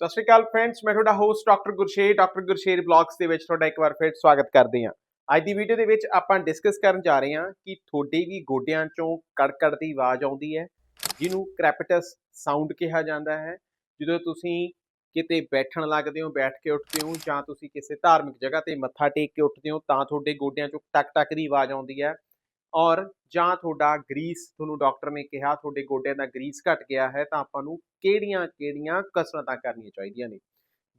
ਸਤਿ ਸ਼੍ਰੀ ਅਕਾਲ ਫਰੈਂਡਸ ਮੈਂ ਤੁਹਾਡਾ host doctor Gursher doctor Gursher vlogs ਦੇ ਵਿੱਚ ਤੁਹਾਡਾ ਇੱਕ ਵਾਰ ਫਿਰ ਸਵਾਗਤ ਕਰਦੇ ਹਾਂ। ਅੱਜ ਦੀ ਵੀਡੀਓ ਦੇ ਵਿੱਚ ਆਪਾਂ ਡਿਸਕਸ ਕਰਨ ਜਾ ਰਹੇ ਹਾਂ ਕਿ ਤੁਹਾਡੇ ਵੀ ਗੋਡਿਆਂ ਚੋਂ ਕੜਕੜ ਦੀ ਆਵਾਜ਼ ਆਉਂਦੀ ਹੈ, ਜਿਹਨੂੰ ਕ੍ਰੈਪਟਸ ਸਾਊਂਡ ਕਿਹਾ ਜਾਂਦਾ ਹੈ। ਜਦੋਂ ਤੁਸੀਂ ਕਿਤੇ ਬੈਠਣ ਲੱਗਦੇ ਹੋ, ਬੈਠ ਕੇ ਉੱਠਦੇ ਹੋ ਜਾਂ ਤੁਸੀਂ ਕਿਸੇ ਧਾਰਮਿਕ ਜਗ੍ਹਾ ਤੇ ਮੱਥਾ ਟੇਕ ਕੇ ਉੱਠਦੇ ਹੋ ਤਾਂ ਤੁਹਾਡੇ ਗੋਡਿਆਂ ਚੋਂ ਟਕ ਟਕ ਦੀ ਆਵਾਜ਼ ਆਉਂਦੀ ਹੈ। ਔਰ ਜਾਂ ਤੁਹਾਡਾ ਗਰੀਸ, ਤੁਹਾਨੂੰ ਡਾਕਟਰ ਨੇ ਕਿਹਾ ਤੁਹਾਡੇ ਗੋਡਿਆਂ ਦਾ ਗਰੀਸ ਘਟ ਗਿਆ ਹੈ, ਤਾਂ ਆਪਾਂ ਨੂੰ ਕਿਹੜੀਆਂ-ਕਿਹੜੀਆਂ ਕਸਰਤਾਂ ਕਰਨੀਆਂ ਚਾਹੀਦੀਆਂ ਨੇ?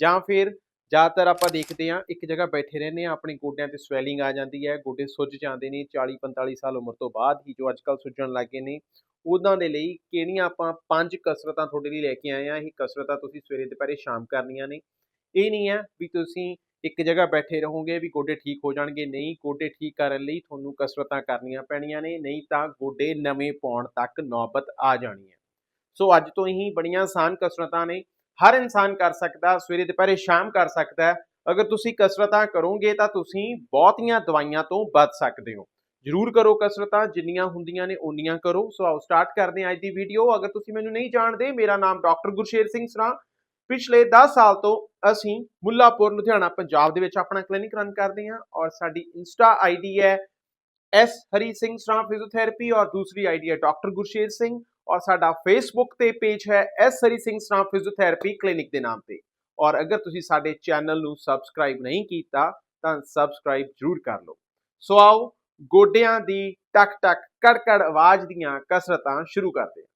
ਜਾਂ ਫਿਰ ਜ਼ਿਆਦਾਤਰ ਆਪਾਂ ਦੇਖਦੇ ਹਾਂ, ਇੱਕ ਜਗ੍ਹਾ ਬੈਠੇ ਰਹਿੰਦੇ ਹਾਂ, ਆਪਣੇ ਗੋਡਿਆਂ ਤੇ ਸਵੈਲਿੰਗ ਆ ਜਾਂਦੀ ਹੈ, ਗੋਡੇ ਸੁੱਜ ਜਾਂਦੇ ਨੇ 40-45 ਸਾਲ ਉਮਰ ਤੋਂ ਬਾਅਦ ਹੀ ਜੋ ਅੱਜਕੱਲ ਸੁੱਜਣ ਲੱਗੇ ਨੇ, ਉਹਨਾਂ ਦੇ ਲਈ ਕਿਹੜੀਆਂ ਆਪਾਂ ਪੰਜ ਕਸਰਤਾਂ ਤੁਹਾਡੇ ਲਈ ਲੈ ਕੇ ਆਏ ਆ ਇਹ ਕਸਰਤਾਂ ਤੁਸੀਂ ਸਵੇਰੇ, ਦੁਪਹਿਰੇ, ਸ਼ਾਮ ਕਰਨੀਆਂ ਨੇ। ਇਹ ਨਹੀਂ ਹੈ ਵੀ ਤੁਸੀਂ ਇੱਕ ਜਗ੍ਹਾ ਬੈਠੇ ਰਹੋਗੇ ਵੀ ਗੋਡੇ ਠੀਕ ਹੋ ਜਾਣਗੇ, ਨਹੀਂ ਗੋਡੇ ਠੀਕ ਕਰਨ ਲਈ ਤੁਹਾਨੂੰ ਕਸਰਤਾਂ ਕਰਨੀਆਂ ਪੈਣੀਆਂ ਨੇ, ਨਹੀਂ ਤਾਂ ਗੋਡੇ ਨਵੇਂ ਪਾਉਣ ਤੱਕ ਨੌਬਤ ਆ ਜਾਣੀ ਹੈ। ਸੋ ਅੱਜ ਤੋਂ ਹੀ ਬੜੀਆਂ ਆਸਾਨ ਕਸਰਤਾਂ ਨੇ, ਹਰ ਇਨਸਾਨ ਕਰ ਸਕਦਾ, ਸਵੇਰੇ ਦੁਪਹਿਰੇ ਸ਼ਾਮ ਕਰ ਸਕਦਾ ਅਗਰ ਤੁਸੀਂ ਕਸਰਤਾਂ ਕਰੋਗੇ ਤਾਂ ਤੁਸੀਂ ਬਹੁਤੀਆਂ ਦਵਾਈਆਂ ਤੋਂ ਬਚ ਸਕਦੇ ਹੋ। ਜ਼ਰੂਰ ਕਰੋ ਕਸਰਤਾਂ, ਜਿੰਨੀਆਂ ਹੁੰਦੀਆਂ ਨੇ ਓਨੀਆਂ ਕਰੋ। ਸੋ ਆਓ ਸਟਾਰਟ ਕਰਦੇ ਹਾਂ ਅੱਜ ਦੀ ਵੀਡੀਓ। ਅਗਰ ਤੁਸੀਂ ਮੈਨੂੰ ਨਹੀਂ ਜਾਣਦੇ, ਮੇਰਾ ਨਾਮ ਡਾਕਟਰ ਗੁਰਸ਼ੇਰ ਸਿੰਘ ਸਰਾ ਪਿਛਲੇ 10 ਸਾਲ ਤੋਂ ਅਸੀਂ ਮੁੱਲਾਪੁਰ, ਲੁਧਿਆਣਾ, ਪੰਜਾਬ ਦੇ ਵਿੱਚ ਆਪਣਾ ਕਲੀਨਿਕ ਰਨ ਕਰਦੇ ਹਾਂ ਔਰ ਸਾਡੀ ਇੰਸਟਾ ਆਈਡੀ ਹੈ ਐਸ ਹਰੀ ਸਿੰਘ ਸਰਾ ਫਿਜ਼ੀਓਥੈਰੇਪੀ ਔਰ ਦੂਸਰੀ ਆਈਡੀ ਹੈ ਡਾਕਟਰ ਗੁਰਸ਼ੇਰ ਸਿੰਘ ਔਰ ਸਾਡਾ ਫੇਸਬੁੱਕ ਤੇ ਪੇਜ ਹੈ S Hari Singh Sara physiotherapy clinic ਦੇ ਨਾਮ ਤੇ। ਔਰ ਅਗਰ ਤੁਸੀਂ ਸਾਡੇ ਚੈਨਲ ਨੂੰ ਸਬਸਕ੍ਰਾਈਬ ਨਹੀਂ ਕੀਤਾ, ਤਾਂ ਸਬਸਕ੍ਰਾਈਬ ਜ਼ਰੂਰ ਕਰ ਲਓ। ਸੋ ਆਓ ਗੋਡਿਆਂ ਦੀ ਟਕ ਟਕ ਕੜ ਆਵਾਜ਼ ਦੀਆਂ ਕਸਰਤਾਂ ਸ਼ੁਰੂ ਕਰਦੇ ਹਾਂ।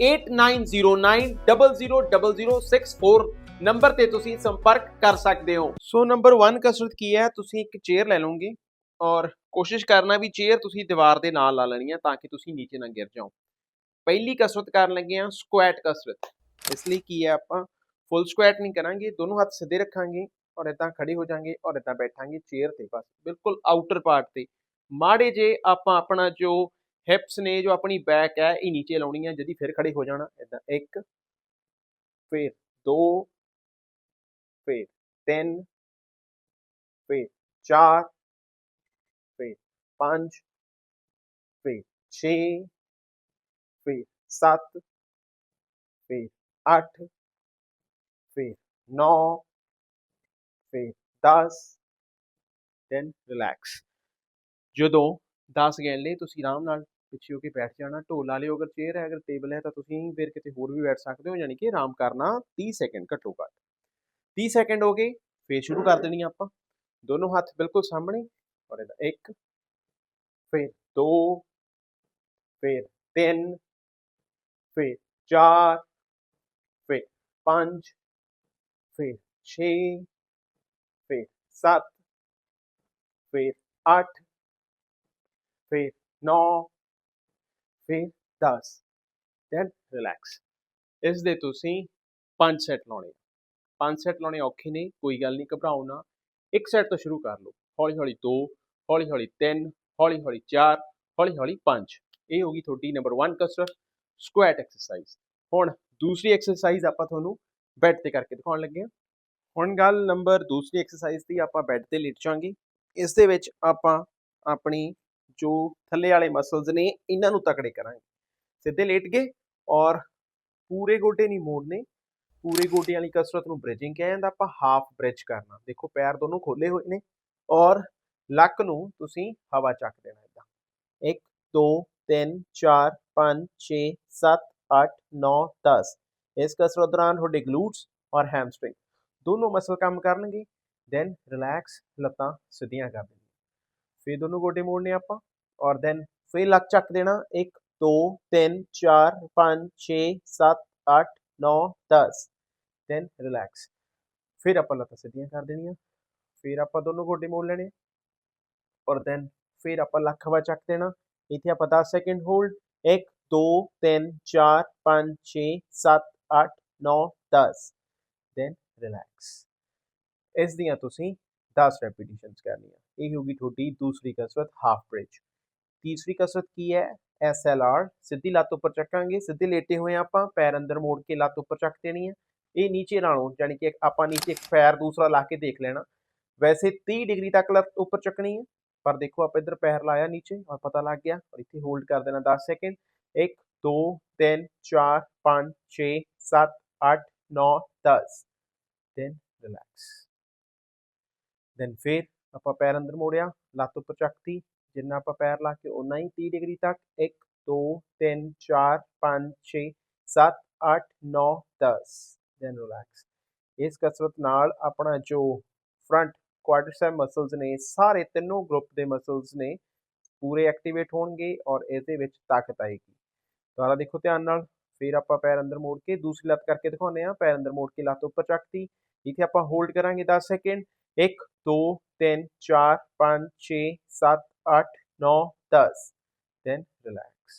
8909000064 ਨੰਬਰ ਤੇ ਤੁਸੀਂ ਸੰਪਰਕ ਕਰ ਸਕਦੇ ਹੋ। ਸੋ ਨੰਬਰ 1 ਕਸਰਤ ਕੀ ਹੈ? ਤੁਸੀਂ ਇੱਕ ਚੇਅਰ ਲੈ ਲਓਗੇ ਔਰ ਕੋਸ਼ਿਸ਼ ਕਰਨਾ ਵੀ ਚੇਅਰ ਤੁਸੀਂ ਦੀਵਾਰ ਦੇ ਨਾਲ ਲਾ ਲੈਣੀ ਹੈ ਤਾਂ ਕਿ ਤੁਸੀਂ ਨੀਚੇ ਨਾ ਗਿਰ ਜਾਓ। ਪਹਿਲੀ ਕਸਰਤ ਕਰਨ ਲੱਗੇ ਹਾਂ ਸਕੁਐਟ ਕਸਰਤ। ਇਸ ਲਈ ਕੀ ਹੈ ਆਪਾਂ? ਫੁੱਲ ਸਕੁਐਟ ਨਹੀਂ ਕਰਾਂਗੇ, ਦੋਨੋਂ ਹੱਥ ਸਿੱਧੇ ਰੱਖਾਂਗੇ ਔਰ ਇਦਾਂ ਖੜੇ ਹੋ ਜਾਾਂਗੇ ਔਰ ਇਦਾਂ ਬੈਠਾਂਗੇ ਚੇਅਰ ਤੇ ਬਸ। ਬਿਲਕੁਲ ਆਊਟਰ ਪਾਰਟ ਤੇ। ਮਾੜੇ ਜੇ ਆਪਾਂ ਆਪਣਾ ਜੋ ਹਿਪਸ ਨੇ ਜੋ ਆਪਣੀ ਬੈਕ ਹੈ, ਇਹ ਨੀਚੇ ਲਾਉਣੀ ਹੈ ਜਦੀ ਫਿਰ ਖੜੇ ਹੋ ਜਾਣਾ ਇਦਾਂ ਇੱਕ, ਫਿਰ ਦੋ, ਫਿਰ ਤਿੰਨ, ਫਿਰ ਚਾਰ, ਫਿਰ ਪੰਜ, ਫਿਰ 6 ਫਿਰ 7 ਫਿਰ 8 ਫਿਰ 9 ਫਿਰ 10 ਦੈਨ ਰਿਲੈਕਸ ਜਦੋਂ 10 ਗਿਣ ਲਏ ਤੁਸੀਂ ਆਰਾਮ ਨਾਲ ਪਿੱਛੇ ਹੋ ਕੇ ਬੈਠ ਜਾਣਾ, ਢੋਲ ਲਾ ਅਗਰ ਚੇਅਰ ਹੈ, ਅਗਰ ਟੇਬਲ ਹੈ ਤਾਂ ਤੁਸੀਂ ਫਿਰ ਕਿਤੇ ਹੋਰ ਵੀ ਬੈਠ ਸਕਦੇ ਹੋ, ਯਾਨੀ ਕਿ ਆਰਾਮ ਕਰਨਾ 30 ਸੈਕਿੰਡ ਘੱਟੋ ਘੱਟ। 30 ਸੈਕਿੰਡ ਹੋ ਗਏ, ਫੇਰ ਸ਼ੁਰੂ ਕਰ ਦੇਣੀ ਆਪਾਂ। ਦੋਨੋਂ ਹੱਥ ਬਿਲਕੁਲ ਸਾਹਮਣੇ ਔਰ ਇਹਦਾ ਇੱਕ, ਫਿਰ ਦੋ, ਫਿਰ ਤਿੰਨ, ਫਿਰ ਚਾਰ, ਫਿਰ ਪੰਜ, ਫਿਰ 6 ਫੇਰ 7 ਫੇਰ 8 ਫਿਰ 9 ਫਿਰ 10 ਦੈਨ ਰਿਲੈਕਸ ਇਸ ਦੇ ਤੁਸੀਂ ਪੰਜ ਸੈੱਟ ਲਾਉਣੇ ਪੰਜ ਸੈੱਟ ਲਾਉਣੇ ਔਖੇ ਨੇ, ਕੋਈ ਗੱਲ ਨਹੀਂ, ਘਬਰਾਓ ਨਾ। ਇੱਕ ਸੈੱਟ ਤੋਂ ਸ਼ੁਰੂ ਕਰ ਲਓ। ਹੌਲੀ ਹੌਲੀ 2 ਹੌਲੀ ਹੌਲੀ 3 ਹੌਲੀ ਹੌਲੀ 4 ਹੌਲੀ ਹੌਲੀ 5 ਇਹ ਹੋ ਗਈ ਤੁਹਾਡੀ ਨੰਬਰ 1 ਕਸਰਤ ਸਕੁਐਟ ਐਕਸਰਸਾਈਜ਼ ਹੁਣ ਦੂਸਰੀ ਐਕਸਰਸਾਈਜ਼ ਆਪਾਂ ਤੁਹਾਨੂੰ ਬੈੱਡ ਤੇ ਕਰਕੇ ਦਿਖਾਉਣ ਲੱਗੇ ਹਾਂ। ਹੁਣ ਗੱਲ ਨੰਬਰ ਦੂਸਰੀ ਐਕਸਰਸਾਈਜ਼ ਦੀ ਆਪਾਂ ਬੈੱਡ ਤੇ ਲੇਟ ਜਾਾਂਗੇ ਇਸ ਦੇ ਵਿੱਚ ਆਪਾਂ ਆਪਣੀ ਜੋ ਥੱਲੇ ਵਾਲੇ ਮਸਲਸ ਨੇ ਇਹਨਾਂ ਨੂੰ ਤਕੜੇ ਕਰਾਂਗੇ। ਸਿੱਧੇ ਲੇਟ ਗਏ ਔਰ ਪੂਰੇ ਗੋਡੇ ਨਹੀਂ ਮੋੜਨੇ, ਪੂਰੇ ਗੋਡਿਆਂ ਵਾਲੀ ਕਸਰਤ ਨੂੰ ਬ੍ਰਿਜਿੰਗ ਕਿਹਾ ਜਾਂਦਾ, ਆਪਾਂ ਹਾਫ ਬ੍ਰਿਜ ਕਰਨਾ। ਦੇਖੋ ਪੈਰ ਦੋਨੋਂ ਖੋਲੇ ਹੋਏ ਨੇ ਔਰ ਲੱਕ ਨੂੰ ਤੁਸੀਂ ਹਵਾ ਚੱਕ ਦੇਣਾ ਇਦਾਂ 1 2 3 4 5 6 7 8 9 10 ਇਸ ਕਸਰਤ ਦੌਰਾਨ ਤੁਹਾਡੇ ਗਲੂਟਸ ਔਰ ਹੈਮਸਟ੍ਰਿੰਗ ਦੋਨੋਂ ਮਸਲ ਕੰਮ ਕਰਨਗੇ ਦੈਨ ਰਿਲੈਕਸ ਲੱਤਾਂ ਸਿੱਧੀਆਂ ਕਰ ਦੇਣੀਆਂ ਫਿਰ ਦੋਨੋਂ ਗੋਡੇ ਮੋੜਨੇ ਆਪਾਂ। ਔਰ ਦੈਨ ਫਿਰ ਲੱਕ ਚੱਕ ਦੇਣਾ 1 2 3 4 5 6 7 8 9 10 ਦੈਨ ਰਿਲੈਕਸ ਫਿਰ ਆਪਾਂ ਲੱਤਾਂ ਸਿੱਧੀਆਂ ਕਰ ਦੇਣੀਆਂ ਫਿਰ ਆਪਾਂ ਦੋਨੋਂ ਗੋਡੇ ਮੋੜ ਲੈਣੇ ਔਰ ਦੈਨ ਫਿਰ ਆਪਾਂ ਲੱਕ ਹਵਾ ਚੱਕ ਦੇਣਾ ਇੱਥੇ ਆਪਾਂ 10 ਸੈਕਿੰਡ ਹੋਲਡ 1 2 3 4 5 6 7 8 9 10 ਦੈਨ ਰਿਲੈਕਸ ਇਸ ਦੀਆਂ ਤੁਸੀਂ 10 ਰੈਪੀਟੀਸ਼ਨਸ ਕਰਨੀਆਂ ਇਹ ਹੋਗੀ ਤੁਹਾਡੀ ਦੂਸਰੀ ਕਸਰਤ ਹਾਫ ਬ੍ਰਿਜ ਤੀਸਰੀ ਕਸਰਤ ਕੀ ਹੈ SLR ਸਿੱਧੀ ਲੱਤ ਉੱਪਰ ਚੱਕਾਂਗੇ ਸਿੱਧੇ ਲੇਟੇ ਹੋਏ ਹਾਂ ਆਪਾਂ ਪੈਰ ਅੰਦਰ ਮੋੜ ਕੇ ਲੱਤ ਉੱਪਰ ਚੱਕ ਦੇਣੀ ਹੈ ਇਹ ਨੀਚੇ ਨਾਲੋਂ ਯਾਨੀ ਕਿ ਆਪਾਂ ਨੀਚੇ ਇੱਕ ਪੈਰ ਦੂਸਰਾ ਲਾ ਕੇ ਦੇਖ ਲੈਣਾ ਵੈਸੇ 30 ਡਿਗਰੀ ਤੱਕ ਲੱਤ ਉੱਪਰ ਚੱਕਣੀ ਹੈ ਪਰ ਦੇਖੋ ਆਪਾਂ ਇੱਧਰ ਪੈਰ ਲਾਇਆ ਨੀਚੇ ਔਰ ਪਤਾ ਲੱਗ ਗਿਆ ਔਰ ਇੱਥੇ ਹੋਲਡ ਕਰ ਦੇਣਾ 10 ਸੈਕਿੰਡ 1 2 3 4 5 6 7 8 9 10 then relax then ਫਿਰ ਆਪਾਂ ਪੈਰ ਅੰਦਰ ਮੋੜਿਆ ਲੱਤ ਉੱਪਰ ਚੱਕਤੀ ਜਿੰਨਾ ਆਪਾਂ ਪੈਰ ਲਾ ਕੇ ਉਨਾ ਹੀ 30 ਡਿਗਰੀ ਤੱਕ 1 2 3 4 5 6 7 8 9 10 then relax. ਇਸ ਕਸਰਤ ਨਾਲ ਆਪਣਾ ਜੋ ਫਰੰਟ ਕੁਆਡ੍ਰਿਸੈਪ ਮਸਲਸ ਨੇ, ਸਾਰੇ ਤਿੰਨੋਂ ਗਰੁੱਪ ਦੇ ਮਸਲਸ ਨੇ ਪੂਰੇ ਐਕਟੀਵੇਟ ਹੋਣਗੇ ਔਰ ਇਹਦੇ ਵਿੱਚ ਤਾਕਤ ਆਏਗੀ। ਦੁਬਾਰਾ ਦੇਖੋ ਧਿਆਨ ਨਾਲ, ਫਿਰ ਆਪਾਂ ਪੈਰ ਅੰਦਰ ਮੋੜ ਕੇ ਦੂਸਰੀ ਲੱਤ ਕਰਕੇ ਦਿਖਾਉਂਦੇ ਆ ਪੈਰ ਅੰਦਰ ਮੋੜ ਕੇ ਲੱਤ ਉੱਪਰ ਚੱਕਤੀ ਇੱਥੇ ਆਪਾਂ ਹੋਲਡ ਕਰਾਂਗੇ 10 ਸੈਕਿੰਡ 1 2 3 4 5 6 7 8 9 10 then relax.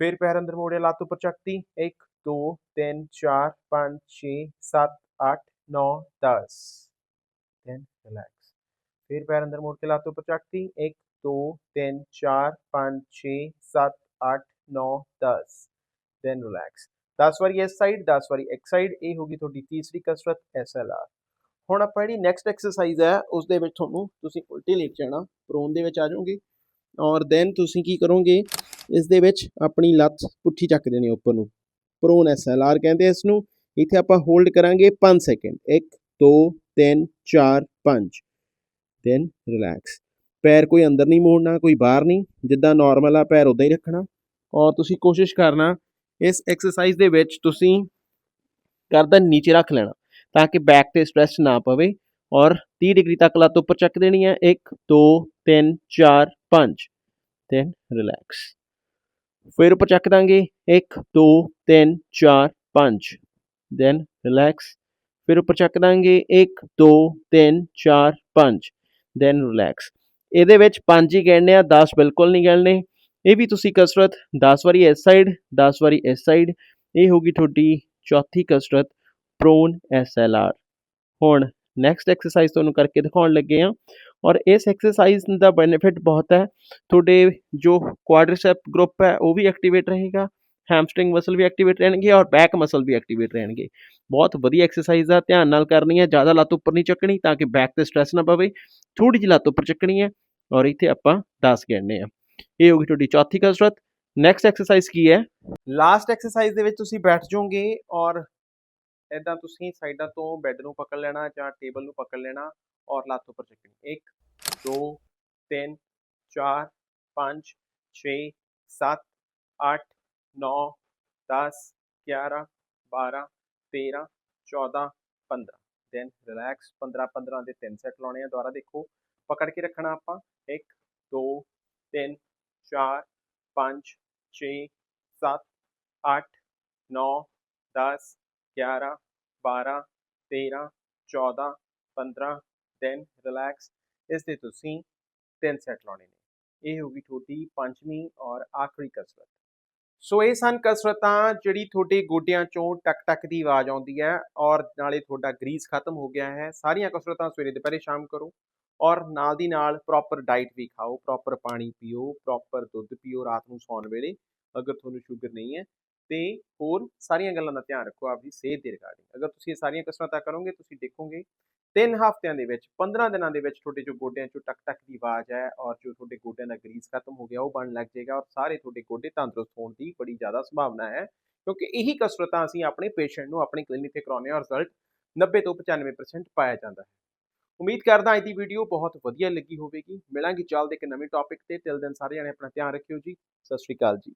ਫਿਰ ਪੈਰ ਅੰਦਰ ਮੋੜਿਆ ਲੱਤ ਉੱਪਰ ਚੱਕਤੀ 1 2 3 4 5 6 7 8 9 10 then relax. ਫਿਰ ਪੈਰ ਅੰਦਰ ਮੋੜ ਕੇ ਲੱਤ ਉੱਪਰ ਚੱਕਤੀ 1 2 3 4 5 6 7 8 9 10 then relax. 10 ਵਾਰੀ ਇਸ ਸਾਈਡ 10 ਵਾਰੀ ਇੱਕ ਸਾਈਡ ਇਹ ਹੋਗੀ ਤੁਹਾਡੀ ਤੀਸਰੀ ਕਸਰਤ SLR ਹੁਣ ਆਪਾਂ ਜਿਹੜੀ ਨੈਕਸਟ ਐਕਸਰਸਾਈਜ਼ ਹੈ ਉਸ ਦੇ ਵਿੱਚ ਤੁਹਾਨੂੰ ਤੁਸੀਂ ਉਲਟੇ ਲੇਟ ਜਾਣਾ ਪ੍ਰੋਨ ਦੇ ਵਿੱਚ ਆ ਜਾਓਗੇ ਔਰ ਦੈਨ ਤੁਸੀਂ ਕੀ ਕਰੋਗੇ ਇਸ ਦੇ ਵਿੱਚ ਆਪਣੀ ਲੱਤ ਪੁੱਠੀ ਚੱਕ ਦੇਣੀ ਉੱਪਰ ਨੂੰ। ਪ੍ਰੋਨ SLR ਕਹਿੰਦੇ ਇਸ ਨੂੰ ਇੱਥੇ ਆਪਾਂ ਹੋਲਡ ਕਰਾਂਗੇ 5 ਸੈਕਿੰਡ 1 2 3 4 5 ਦੈਨ ਰਿਲੈਕਸ ਪੈਰ ਕੋਈ ਅੰਦਰ ਨਹੀਂ ਮੋੜਨਾ, ਕੋਈ ਬਾਹਰ ਨਹੀਂ, ਜਿੱਦਾਂ ਨਾਰਮਲ ਆ, ਪੈਰ ਉਦਾਂ ਹੀ ਰੱਖਣਾ। ਔਰ ਤੁਸੀਂ ਕੋਸ਼ਿਸ਼ ਕਰਨਾ, ਇਸ ਐਕਸਰਸਾਈਜ਼ ਦੇ ਵਿੱਚ ਤੁਸੀਂ ਗਰਦਨ ਨੀਚੇ ਰੱਖ ਲੈਣਾ। ਤਾਂ ਕਿ ਬੈਕ ਤੇ ਸਟ੍ਰੈਸ ਨਾ ਪਵੇ ਔਰ 30 ਡਿਗਰੀ ਤੱਕ ਲੱਤ ਉੱਪਰ ਚੱਕ ਦੇਣੀ ਹੈ। 1 2 3 4 5 ਦੈਨ ਰਿਲੈਕਸ ਫਿਰ ਉੱਪਰ ਚੱਕ ਦਾਂਗੇ। 1 2 3 4 5 ਦੈਨ ਰਿਲੈਕਸ ਫਿਰ ਉੱਪਰ ਚੱਕ ਦਾਂਗੇ। 1 2 3 4 5 ਦੈਨ ਰਿਲੈਕਸ ਇਹਦੇ ਵਿੱਚ 5 ਹੀ ਗਿਣਨੇ ਆ 10 ਬਿਲਕੁਲ ਨਹੀਂ ਗਿਣਨੇ ਇਹ ਵੀ ਤੁਸੀਂ ਕਸਰਤ 10 ਵਾਰੀ ਇਸ ਸਾਈਡ 10 ਵਾਰੀ ਇਸ ਸਾਈਡ ਇਹ ਹੋਗੀ ਤੁਹਾਡੀ ਚੌਥੀ ਕਸਰਤ। ਪ੍ਰੋਨ SLR ਹੁਣ ਨੈਕਸਟ ਐਕਸਰਸਾਈਜ਼ ਤੁਹਾਨੂੰ ਕਰਕੇ ਦਿਖਾਉਣ ਲੱਗੇ ਆ ਔਰ ਇਸ ਐਕਸਰਸਾਈਜ਼ ਦਾ ਬੈਨੀਫਿਟ ਬਹੁਤ ਹੈ। ਤੁਹਾਡੇ ਜੋ ਕੁਆਡ੍ਰਿਸੈਪ ਗਰੁੱਪ ਹੈ, ਉਹ ਵੀ ਐਕਟੀਵੇਟ ਰਹੇਗਾ। ਹੈਮਸਟ੍ਰਿੰਗ ਮਸਲ ਵੀ ਐਕਟੀਵੇਟ ਰਹਿਣਗੇ ਔਰ ਬੈਕ ਮਸਲ ਵੀ ਐਕਟੀਵੇਟ ਰਹਿਣਗੇ। ਬਹੁਤ ਵਧੀਆ ਐਕਸਰਸਾਈਜ਼ ਆ। ਧਿਆਨ ਨਾਲ ਕਰਨੀ ਹੈ। ਜ਼ਿਆਦਾ ਲੱਤ ਉੱਪਰ ਨਹੀਂ ਚੱਕਣੀ ਤਾਂ ਕਿ ਬੈਕ ਤੇ ਸਟ੍ਰੈਸ ਨਾ ਪਵੇ। ਥੋੜੀ ਜਿਹੀ ਲੱਤ ਉੱਪਰ ਚੱਕਣੀ ਹੈ ਔਰ ਇੱਥੇ ਆਪਾਂ 10 ਗਿਣਨੇ ਆ ਇਹ ਹੋ ਗਈ ਤੁਹਾਡੀ ਚੌਥੀ ਕਸਰਤ। ਨੈਕਸਟ ਐਕਸਰਸਾਈਜ਼ ਕੀ ਹੈ? ਲਾਸਟ ਐਕਸਰਸਾਈਜ਼ ਦੇ ਵਿੱਚ ਤੁਸੀਂ ਬੈਠ ਜਾਓਗੇ ਔਰ ਇਦਾਂ ਤੁਸੀਂ ਸਾਈਡਾਂ ਤੋਂ ਬੈੱਡ ਨੂੰ ਪਕੜ ਲੈਣਾ ਜਾਂ ਟੇਬਲ ਨੂੰ ਪਕੜ ਲੈਣਾ ਔਰ ਲੱਤ ਉੱਪਰ ਚੱਕਣੀ। 1 2 3 4 5 6 7 8 9 10 11 12 13 14 15 ਦੈਨ ਰਿਲੈਕਸ 15 15 ਦੇ ਤਿੰਨ ਸੈਟ ਲਾਉਣੇ ਆ, ਦੁਬਾਰਾ ਦੇਖੋ। ਪਕੜ ਕੇ ਰੱਖਣਾ ਆਪਾਂ। 1 2 3 4 5 6 7 8 9 10 11 12 13 14 15 ਦੈਨ ਰਿਲੈਕਸ ਇਸ 'ਤੇ ਤੁਸੀਂ ਤਿੰਨ ਸੈਟ ਲਾਉਣੇ ਨੇ। ਇਹ ਹੋਗੀ ਤੁਹਾਡੀ ਪੰਜਵੀਂ ਔਰ ਆਖਰੀ ਕਸਰਤ। ਸੋ ਇਹ ਸਨ ਕਸਰਤਾਂ ਜਿਹੜੀ ਤੁਹਾਡੇ ਗੋਡਿਆਂ ਚੋਂ ਟਕ ਟਕ ਦੀ ਆਵਾਜ਼ ਆਉਂਦੀ ਹੈ ਔਰ ਨਾਲੇ ਤੁਹਾਡਾ ਗਰੀਸ ਖਤਮ ਹੋ ਗਿਆ ਹੈ। ਸਾਰੀਆਂ ਕਸਰਤਾਂ ਸਵੇਰੇ ਦੁਪਹਿਰੇ ਸ਼ਾਮ ਕਰੋ ਔਰ ਨਾਲ ਦੀ ਨਾਲ ਪ੍ਰੋਪਰ ਡਾਈਟ ਵੀ ਖਾਓ ਪ੍ਰੋਪਰ ਪਾਣੀ ਪੀਓ ਪ੍ਰੋਪਰ ਦੁੱਧ ਪੀਓ ਰਾਤ ਨੂੰ ਸੌਣ ਵੇਲੇ। ਅਗਰ ਤੁਹਾਨੂੰ ਸ਼ੂਗਰ ਨਹੀਂ ਹੈ ਤੇ ਹੋਰ ਸਾਰੀਆਂ ਗੱਲਾਂ ਦਾ ਧਿਆਨ ਰੱਖੋ, ਆਪਦੀ ਸਿਹਤ ਦੇ ਰਿਗਾਰਡਿੰਗ। ਅਗਰ ਤੁਸੀਂ ਇਹ ਸਾਰੀਆਂ ਕਸਰਤਾਂ ਕਰੋਗੇ, ਤੁਸੀਂ ਦੇਖੋਗੇ, ਤਿੰਨ ਹਫ਼ਤਿਆਂ ਦੇ ਵਿੱਚ 15 ਦਿਨਾਂ ਦੇ ਵਿੱਚ ਤੁਹਾਡੇ ਜੋ ਗੋਡਿਆਂ 'ਚੋਂ ਟਕ ਟਕ ਦੀ ਆਵਾਜ਼ ਹੈ ਔਰ ਜੋ ਤੁਹਾਡੇ ਗੋਡਿਆਂ ਦਾ ਗਰੀਸ ਖਤਮ ਹੋ ਗਿਆ, ਉਹ ਬਣਨ ਲੱਗ ਜਾਏਗਾ ਔਰ ਸਾਰੇ ਤੁਹਾਡੇ ਗੋਡੇ ਤੰਦਰੁਸਤ ਹੋਣ ਦੀ ਬੜੀ ਜ਼ਿਆਦਾ ਸੰਭਾਵਨਾ ਹੈ। ਕਿਉਂਕਿ ਇਹੀ ਕਸਰਤਾਂ ਅਸੀਂ ਆਪਣੇ ਪੇਸ਼ੈਂਟ ਨੂੰ ਆਪਣੇ ਕਲੀਨਿਕ ਤੇ ਕਰਾਉਂਦੇ ਹਾਂ ਔਰ ਰਿਜ਼ਲਟ 90 ਤੋਂ 95% ਪਾਇਆ ਜਾਂਦਾ ਹੈ। ਉਮੀਦ ਕਰਦਾ ਅੱਜ ਦੀ ਵੀਡੀਓ ਬਹੁਤ ਵਧੀਆ ਲੱਗੀ ਹੋਵੇਗੀ। ਮਿਲਾਂਗੇ ਜਲਦ ਇੱਕ ਨਵੇਂ ਟੌਪਿਕ ਤੇ। ਤਿਲ ਦਿਨ ਸਾਰੇ ਜਣੇ ਆਪਣਾ ਧਿਆਨ ਰੱਖਿਓ ਜੀ। ਸਤਿ ਸ਼੍ਰੀ ਅਕਾਲ ਜੀ।